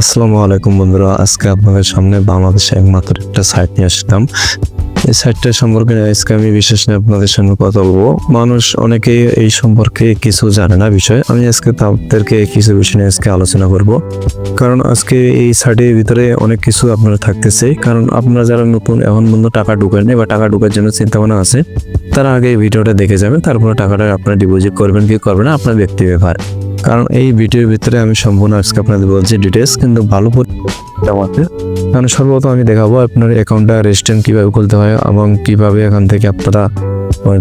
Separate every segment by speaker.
Speaker 1: আসসালামু আলাইকুম বন্ধুরা, আজকে আপনাদের সামনে বাংলাদেশে একমাত্র একটা সাইট নিয়ে আসলাম। এই সাইটটা সম্পর্কে আজকে আমি বিশেষ নিয়ে আপনাদের সঙ্গে কথা বলব। মানুষ অনেকেই এই সম্পর্কে কিছু জানে না বিষয়। আমি আজকে তাদেরকে কিছু বিষয় নিয়ে আজকে আলোচনা করব। কারণ আজকে এই সাইটের ভিতরে অনেক কিছু আপনারা থাকতেছে। কারণ আপনারা যারা নতুন, এখন পর্যন্ত টাকা ঢুকেন বা টাকা ঢুকার জন্য চিন্তা ভাবনা আছে, তারা আগে ভিডিওটা দেখে যাবেন তারপরে টাকাটা আপনারা ডিপোজিট করবেন কি করবেন না, আপনার ব্যক্তি ব্যাপার কারণ এই ভিডিওর ভিতরে আমি সম্পূর্ণ আজকে আপনাদের বলছি ডিটেলস কিন্তু ভালো আমাকে কারণ সর্বপ্রথম আমি দেখাবো আপনার অ্যাকাউন্টটা রেজিস্ট্রেশন কীভাবে খুলতে হয় এবং কীভাবে এখান থেকে আপনারা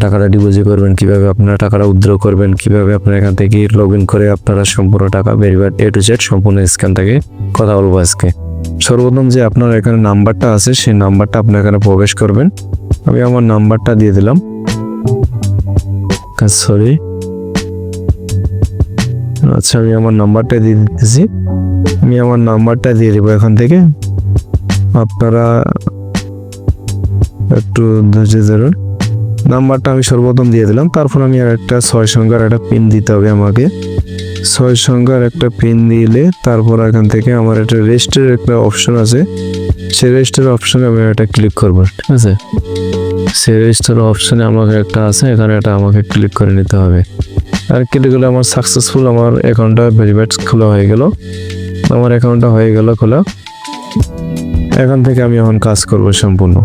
Speaker 1: টাকাটা ডিপোজিট করবেন, কীভাবে আপনারা টাকাটা উইথড্র করবেন, কীভাবে আপনারা এখান থেকে লগ ইন করে আপনারা সম্পূর্ণ টাকা ভেরিফাইড এ টু জেড সম্পূর্ণ স্ক্যান থেকে কথা বলব আজকে। সর্বপ্রথম যে আপনার এখানে নাম্বারটা আছে, সেই নাম্বারটা আপনার এখানে প্রবেশ করবেন। আমি আমার নাম্বারটা দিয়ে দিলাম। সরি আচ্ছা আমি আমার নাম্বারটা দিয়ে দিতেছি। আমি আমার নাম্বারটা দিয়ে দেবো এখান থেকে। আপনারা একটু ধৈর্য ধরুন। নাম্বারটা আমি সর্বপ্রথম দিয়ে দিলাম। তারপর আমি আর একটা ছয় সংখ্যার একটা পিন দিতে হবে আমাকে। ছয় সংখ্যার একটা পিন দিলে তারপর এখান থেকে আমার একটা রেজিস্টার একটা অপশন আছে। সে রেজিস্টার অপশনে আমি একটা ক্লিক করব। ঠিক আছে? সে রেজিস্টার অপশনে আমাকে একটা আছে। এখানে এটা আমাকে ক্লিক করে নিতে হবে। আর কেটে গেলে আমার সাকসেসফুল আমার অ্যাকাউন্টটা ভেরিফাইড খোলা হয়ে গেল। আমার অ্যাকাউন্টটা হয়ে গেল খোলা। এখন থেকে আমি এখন কাজ করব সম্পূর্ণ।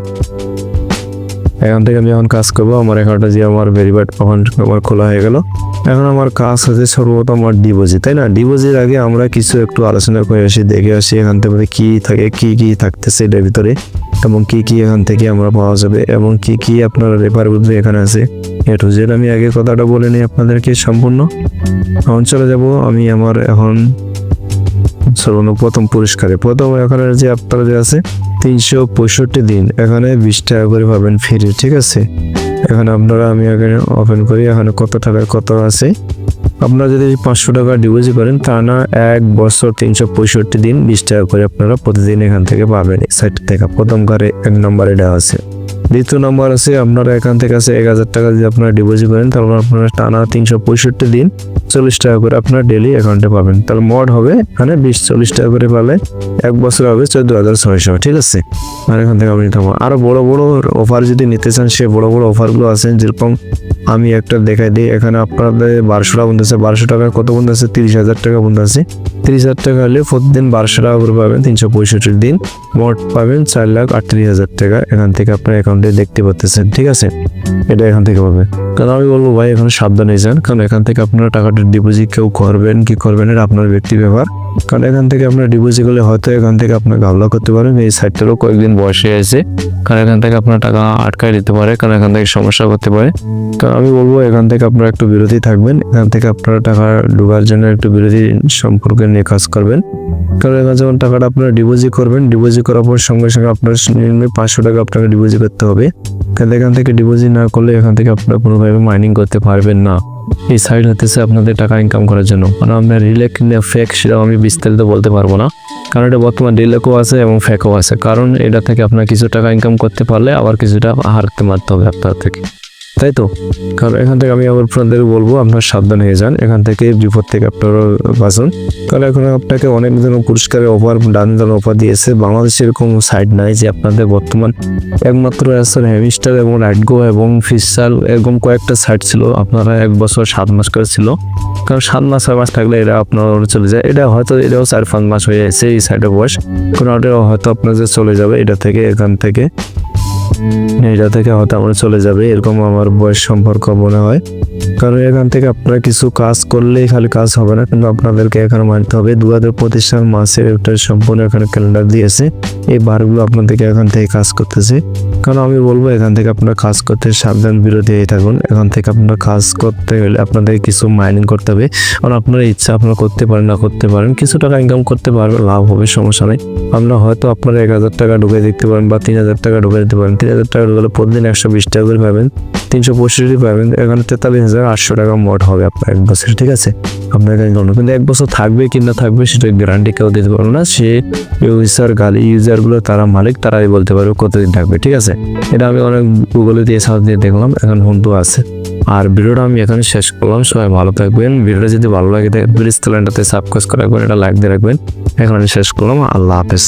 Speaker 1: এখান থেকে আমি এখন কাজ করব। আমার অ্যাকাউন্টটা যে আমার ভেরিফাইড অ্যাকাউন্ট আমার খোলা হয়ে গেল। এখন আমার কাজ হচ্ছে সর্বপ্রথম আমার ডিপোজিট তাই না? ডিপোজিট আগে আমরা কিছু একটু আলোচনা করে আসি, দেখে আসি এখান থেকে কি থাকে, কি কি থাকতেছে এটার ভিতরে এবং কি কি এখান থেকে আমরা পাওয়া যাবে এবং কি কি আপনার রেফার বুদ্ধি এখানে আছে। এ জেড আমি আগে কথাটা বলে নিই আপনাদেরকে সম্পূর্ণ। এখন চলে যাব আমি আমার এখন সর্বপ্রথম প্রথম পুরস্কারে প্রথম এখানে যে আপনার যে আছে, তিনশো পঁয়ষট্টি দিন। এখানে বিশ টাকা করে পাবেন ফ্রি ঠিক আছে? এখানে আপনারা আমি এখানে ওপেন করি, এখানে কত টাকা কত আছে? আপনারা যদি পাঁচশো টাকা ডিপোজিট করেন, তা না এক বছর তিনশো পঁয়ষট্টি দিন বিশ টাকা করে আপনারা প্রতিদিন এখান থেকে পাবেন। সাইট থেকে প্রথম ঘরে এক নম্বরে দেওয়া আছে। দ্বিতীয় নম্বর আছে, আপনারা এখান থেকে আছে এক হাজার টাকা যদি আপনারা ডিপোজিট করেন, তাহলে আপনারা টানা তিনশো পঁয়ষট্টি দিন চল্লিশ টাকা করে আপনার ডেলি অ্যাকাউন্টে পাবেন। তাহলে মোট হবে এখানে বিশ, চল্লিশ টাকা করে পালে এক বছর হবে চোদ্দ হাজার ছয়শো, ঠিক আছে? আর এখান থেকে আপনি পারবেন আরও বড় বড় অফার যদি নিতে চান, সে বড় বড় অফারগুলো আছে, যেরকম আমি একটা দেখাই দিই। এখানে আপনাদের বারোশো টাকা বন্ধু আছে, বারোশো টাকা কত বন্ধু আছে? তিরিশ হাজার টাকা বন্ধু আছে। তিরিশ হাজার টাকা হলে প্রতিদিন বারোশো টাকা করে পাবেন, তিনশো পঁয়ষট্টি দিন। মোট পাবেন চার লাখ আটত্রিশ হাজার টাকা। এখান থেকে আপনার অ্যাকাউন্টে দেখতে পাচ্ছেন ঠিক আছে? এটা এখান থেকে পাবে। কারণ আমি বলব, ভাই, এখানে সাবধানে যান, কারণ এখান থেকে আপনারা টাকাটা ডিপোজিট কেউ করবেন কি করবেন, এটা আপনার ব্যক্তি ব্যাপার। কারণ এখান থেকে আপনার ডিপোজিট করলে হয়তো এখান থেকে আপনার গাবলা করতে পারেন এই সাইটটারও কয়েকদিন বয়সে আছে কারণ এখান থেকে আপনার টাকা আটকায় দিতে পারে, কারণ এখান থেকে সমস্যা করতে পারে। কারণ আমি বলব, এখান থেকে আপনারা একটু বিরতি থাকবেন, এখান থেকে আপনারা টাকা ঢোকার জন্য একটু বিরতি সম্পর্কে নিয়ে কাজ করবেন। কারণ এখানে যখন টাকাটা আপনারা ডিপোজিট করবেন ডিপোজিট করার পর সঙ্গে সঙ্গে আপনার পাঁচশো টাকা আপনাকে ডিপোজিট করতে হবে। কারণ এখান থেকে ডিপোজিট না করলে এখান থেকে আপনারা কোনোভাবে মাইনিং করতে পারবেন না। এই সাইড হতেছে আপনাদের টাকা ইনকাম করার জন্য। কারণ আপনার রিলে কিনে ফেক সেটাও আমি বিস্তারিত বলতে পারব না। কারণ এটা বর্তমান রিলেকও আছে এবং ফেকও আছে। কারণ এটা থেকে আপনার কিছু টাকা ইনকাম করতে পারলে আবার কিছুটা হারতে মারতে হবে আপনার থেকে। তাই তো? কারণ এখান থেকে আমি আবার আপনাদের বলব, আপনার সাবধান হয়ে যান। এখান থেকে বিপদ থেকে আপনারা বাঁচুন। কারণ এখন আপনাকে অনেক ধরনের পুরস্কারের অফার ডান ধরনের অফার দিয়েছে। বাংলাদেশে এরকম সাইট নাই যে আপনাদের বর্তমান একমাত্র আছে হ্যামিস্টার এবং রাইটগো এবং ফিসাল এরকম কয়েকটা সাইট ছিল। আপনারা এক বছর সাত মাস করে ছিল। কারণ সাত মাস, ছয় মাস থাকলে এটা আপনার চলে যায়। এটা হয়তো এটাও চার পাঁচ মাস হয়ে যাচ্ছে এই সাইডের বয়স। কোনো হয়তো আপনাদের চলে যাবে। এটা থেকে, এখান থেকে। এটা থেকে হয়তো আমরা চলে যাবে, এরকম আমার বয়স সম্পর্ক মনে হয়। কারণ এখান থেকে আপনারা কিছু কাজ করলেই খালি কাজ হবে না, কিন্তু আপনাদেরকে এখানে মানতে হবে। দু হাজার পঁচিশ সাল মাসের একটা সম্পূর্ণ এখানে ক্যালেন্ডার দিয়েছে। এই বারগুলো আপনাদেরকে এখান থেকে কাজ করতেছে। কারণ আমি বলব, এখান থেকে আপনারা কাজ করতে সাবধান, বিরতি হয়ে থাকুন। এখান থেকে আপনারা কাজ করতে হলে আপনাদের কিছু মাইনিং করতে হবে। কারণ আপনার ইচ্ছা, আপনারা করতে পারেন, না করতে পারেন, কিছু টাকা ইনকাম করতে পারবেন, লাভ হবে, সমস্যা নেই। আপনারা হয়তো আপনারা এক হাজার টাকা ঢুকে দিতে পারেন বা তিন হাজার টাকা ঢুকে দিতে পারেন। তিন হাজার টাকা ঢুকালে প্রতিদিন একশো বিশ টাকা করে পাবেন, তিনশো পঁয়ষট্টি পাবেন। এখানে তেতাল্লিশ হাজার আটশো টাকা মোট হবে আপনার এক বছর, ঠিক আছে? আপনার কাছে জন্য কিন্তু এক বছর থাকবে কি না থাকবে সেটা গ্যারান্টি কেউ দিতে পারবে না। সে ইউজার গালি ইউজারগুলো তারা মালিক, তারাই বলতে পারবে কতদিন থাকবে, ঠিক আছে? এটা আমি অনেক গুগলে দিয়ে সার্চ দিয়ে দেখলাম, এখন বন্ধু আছে। আর ভিডিওটা আমি এখানে শেষ করলাম, সবাই ভালো থাকবেন। ভিডিওটা যদি ভালো লাগে প্লিজ চ্যানেলটাতে সাবস্ক্রাইব করে রাখবেন, এটা লাইক দিয়ে রাখবেন। এখন আমি শেষ করলাম, আল্লাহ হাফেজ।